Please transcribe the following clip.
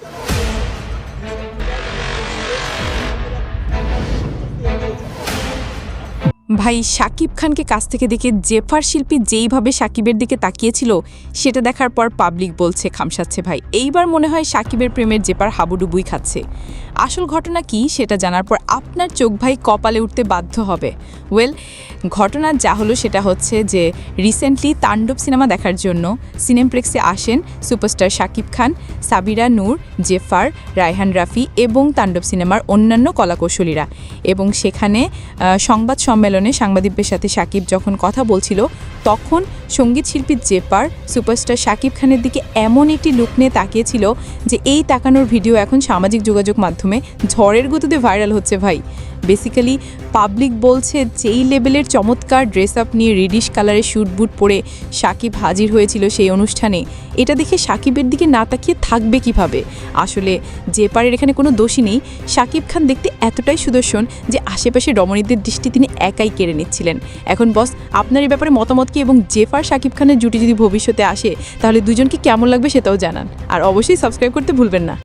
Dog. ভাই শাকিব খানকে কাছ থেকে দেখে জেফার শিল্পী যেইভাবে সাকিবের দিকে তাকিয়েছিল, সেটা দেখার পর পাবলিক বলছে, খামসাচ্ছে ভাই। এইবার মনে হয় সাকিবের প্রেমের জেপার হাবুডুবুই খাচ্ছে। আসল ঘটনা কি, সেটা জানার পর আপনার চোখ ভাই কপালে উঠতে বাধ্য হবে। ওয়েল ঘটনা যা হলো সেটা হচ্ছে যে রিসেন্টলি তাণ্ডব সিনেমা দেখার জন্য সিনেমপ্লেক্সে আসেন সুপারস্টার শাকিব খান, সাবিরা নূর, জেফার, রায়হান রাফি এবং তাণ্ডব সিনেমার অন্যান্য কলাকৌশলীরা। এবং সেখানে সংবাদ সম্মেলনে সাংবাদিকদের সাথে সাকিব যখন কথা বলছিল, তখন সংগীত শিল্পী জেপার সুপারস্টার সাকিব খানের দিকে এমন একটি লুক নিয়ে তাকিয়েছিল যে এই তাকানোর ভিডিও এখন সামাজিক যোগাযোগ মাধ্যমে ঝড়ের গতিতে ভাইরাল হচ্ছে ভাই। বেসিক্যালি পাবলিক বলছে যেই লেভেলের চমৎকার ড্রেস আপ নিয়ে রেডিশ কালারের স্যুট বুট পরে সাকিব হাজির হয়েছিল সেই অনুষ্ঠানে। এটা দেখে সাকিবের দিকে না তাকিয়ে থাকবে কীভাবে? আসলে জেপারের এখানে কোনো দোষী নেই। সাকিব খান দেখতে এতটাই সুদর্শন যে আশেপাশে রমণীদের দৃষ্টি তিনি একাই কেড়ে নিচ্ছিলেন। এখন বস আপনার এই ব্যাপারে মতামত কি এবং জেফার সাকিব খানের জুটি যদি ভবিষ্যতে আসে, তাহলে দুজনকে কেমন লাগবে সেটাও জানান। আর অবশ্যই সাবস্ক্রাইব করতে ভুলবেন না।